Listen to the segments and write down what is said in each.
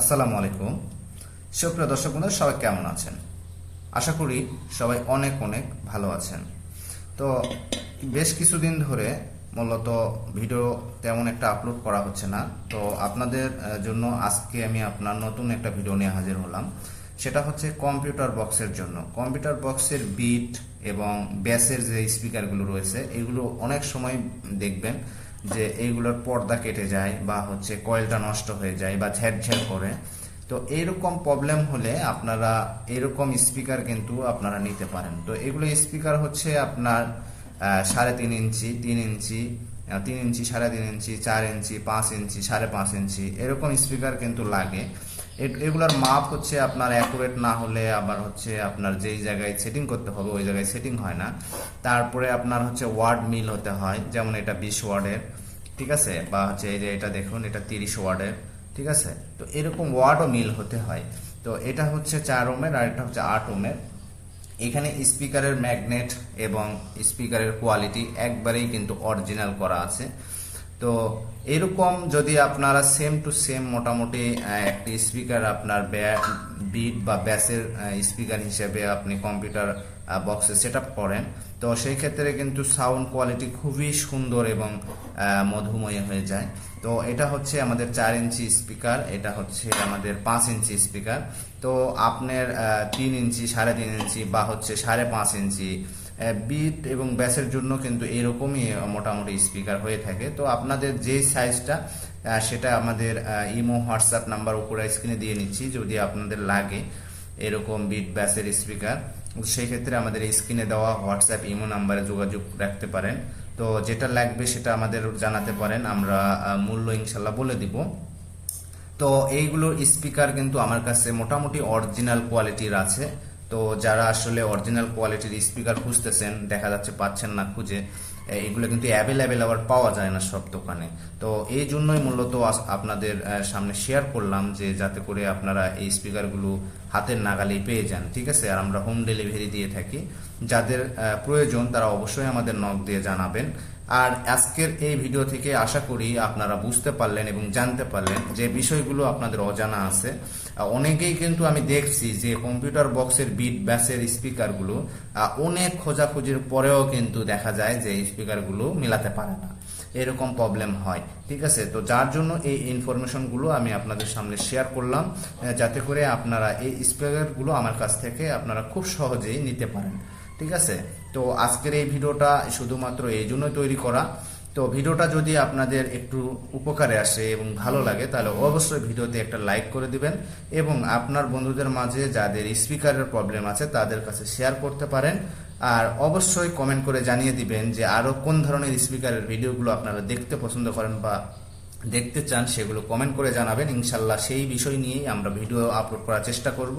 আসসালামু আলাইকুম। সুপ্রিয় দর্শক বন্ধু, সবাই কেমন আছেন? আশা করি সবাই অনেক অনেক ভালো আছেন। তো বেশ কিছুদিন ধরে মূলত ভিডিও তেমন একটা আপলোড করা হচ্ছে না। তো আপনাদের জন্য আজকে আমি আপনার নতুন একটা ভিডিও নিয়ে হাজির হলাম। সেটা হচ্ছে কম্পিউটার বক্সের জন্য। কম্পিউটার বক্সের বিট এবং ব্যাসের যে স্পিকারগুলো রয়েছে, এগুলো অনেক সময় দেখবেন যে এইগুলোর পর্দা কেটে যায় বা হচ্ছে কয়েলটা নষ্ট হয়ে যায় বা ঝ্যাট করে। তো এইরকম প্রবলেম হলে আপনারা এরকম স্পিকার কিন্তু আপনারা নিতে পারেন। তো এগুলো স্পিকার হচ্ছে আপনার সাড়ে তিন ইঞ্চি তিন ইঞ্চি তিন ইঞ্চি, সাড়ে তিন ইঞ্চি, চার ইঞ্চি, পাঁচ ইঞ্চি, সাড়ে পাঁচ ইঞ্চি, এরকম স্পিকার কিন্তু লাগে। এগুলোর মাপ হচ্ছে আপনার অ্যাকুরেট না হলে আবার হচ্ছে আপনার যেই জায়গায় সেটিং করতে হবে, ওই জায়গায় সেটিং হয় না। তারপরে আপনার হচ্ছে ওয়ার্ড মিল হতে হয়, যেমন এটা বিশ ওয়ার্ডের ঠিক আছে? বা হচ্ছে এই যে এটা দেখুন, এটা তিরিশ ওয়ার্ডের ঠিক আছে? তো এরকম ওয়ার্ডও মিল হতে হয়। তো এটা হচ্ছে চার ওমের আর এটা হচ্ছে আট ওমের। এখানে স্পিকারের ম্যাগনেট এবং স্পিকারের কোয়ালিটি একবারেই কিন্তু অরিজিনাল করা আছে। তো এরকম যদি আপনারা সেম টু সেম মোটামুটি একটি স্পিকার আপনার বিট বা ব্যাসের স্পিকার হিসেবে আপনি কম্পিউটার বক্সে সেট করেন, তো সেই ক্ষেত্রে কিন্তু সাউন্ড কোয়ালিটি খুবই সুন্দর এবং মধুময় হয়ে যায়। তো এটা হচ্ছে আমাদের চার ইঞ্চি স্পিকার এটা হচ্ছে আমাদের পাঁচ ইঞ্চি স্পিকার তো আপনার তিন ইঞ্চি, সাড়ে তিন ইঞ্চি বা হচ্ছে সাড়ে পাঁচ ইঞ্চি বিট এবং ব্যাসের জন্য কিন্তু এরকমই মোটামুটি স্পিকার হয়ে থাকে। তো আপনাদের যে সাইজটা সেটা আমাদের ইমো হোয়াটসঅ্যাপ নাম্বার উপরে স্ক্রিনে দিয়ে নিচ্ছি, যদি আপনাদের লাগে এরকম বিট ব্যাসের স্পিকার সেই ক্ষেত্রে আমাদের স্ক্রিনে দেওয়া হোয়াটসঅ্যাপ ইমো নাম্বারে যোগাযোগ রাখতে পারেন। তো যেটা লাগবে সেটা আমাদের জানাতে পারেন, আমরা মূল্য ইনশাল্লাহ বলে দিব। তো এইগুলোর স্পিকার কিন্তু আমার কাছে মোটামুটি অরিজিনাল কোয়ালিটির আছে। তো যারা আসলে অরিজিনাল কোয়ালিটির স্পিকার খুঁজতেছেন, দেখা যাচ্ছে পাচ্ছেন না খুঁজে এগুলো কিন্তু অ্যাভেলেবেল আবার পাওয়া যায় না সব দোকানে। তো এই জন্যই মূলত আপনাদের সামনে শেয়ার করলাম যে যাতে করে আপনারা এই স্পিকারগুলো হাতের নাগালেই পেয়ে যান, ঠিক আছে? আর আমরা হোম ডেলিভারি দিয়ে থাকি। যাদের প্রয়োজন তারা অবশ্যই আমাদের নক দিয়ে জানাবেন। আর আজকের এই ভিডিও থেকে আশা করি আপনারা বুঝতে পারলেন এবং জানতে পারলেন যে বিষয়গুলো আপনাদের অজানা আছে। অনেকেই কিন্তু আমি দেখছি যে কম্পিউটার বক্সের বিট, ব্যাসের স্পিকারগুলো অনেক খোঁজাখুঁজির পরেও কিন্তু দেখা যায় যে স্পিকারগুলো মিলাতে পারে না। এরকম প্রবলেম হয়, ঠিক আছে? তো যার জন্য এই ইনফরমেশনগুলো আমি আপনাদের সামনে শেয়ার করলাম যাতে করে আপনারা এই স্পিকারগুলো আমার কাছ থেকে আপনারা খুব সহজেই নিতে পারেন। ঠিক আছে? তো আজকের এই ভিডিওটা শুধুমাত্র এই জন্যই তৈরি করা। তো ভিডিওটা যদি আপনাদের একটু উপকারে আসে এবং ভালো লাগে, তাহলে অবশ্যই ভিডিওতে একটা লাইক করে দিবেন এবং আপনার বন্ধুদের মাঝে যাদের স্পিকারের প্রবলেম আছে, তাদের কাছে শেয়ার করতে পারেন। আর অবশ্যই কমেন্ট করে জানিয়ে দিবেন যে আরও কোন ধরনের স্পিকারের ভিডিওগুলো আপনারা দেখতে পছন্দ করেন বা দেখতে চান, সেগুলো কমেন্ট করে জানাবেন। ইনশাল্লাহ সেই বিষয় নিয়েই আমরা ভিডিও আপলোড করার চেষ্টা করব।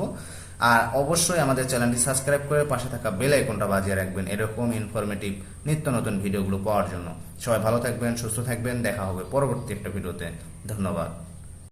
আর অবশ্যই আমাদের চ্যানেলটি সাবস্ক্রাইব করে পাশে থাকা বেল আইকনটা বাজিয়ে রাখবেন, এরকম ইনফরমেটিভ নিত্য নতুন ভিডিওগুলো পাওয়ার জন্য। সবাই ভালো থাকবেন, সুস্থ থাকবেন, দেখা হবে পরবর্তী একটা ভিডিওতে ধন্যবাদ।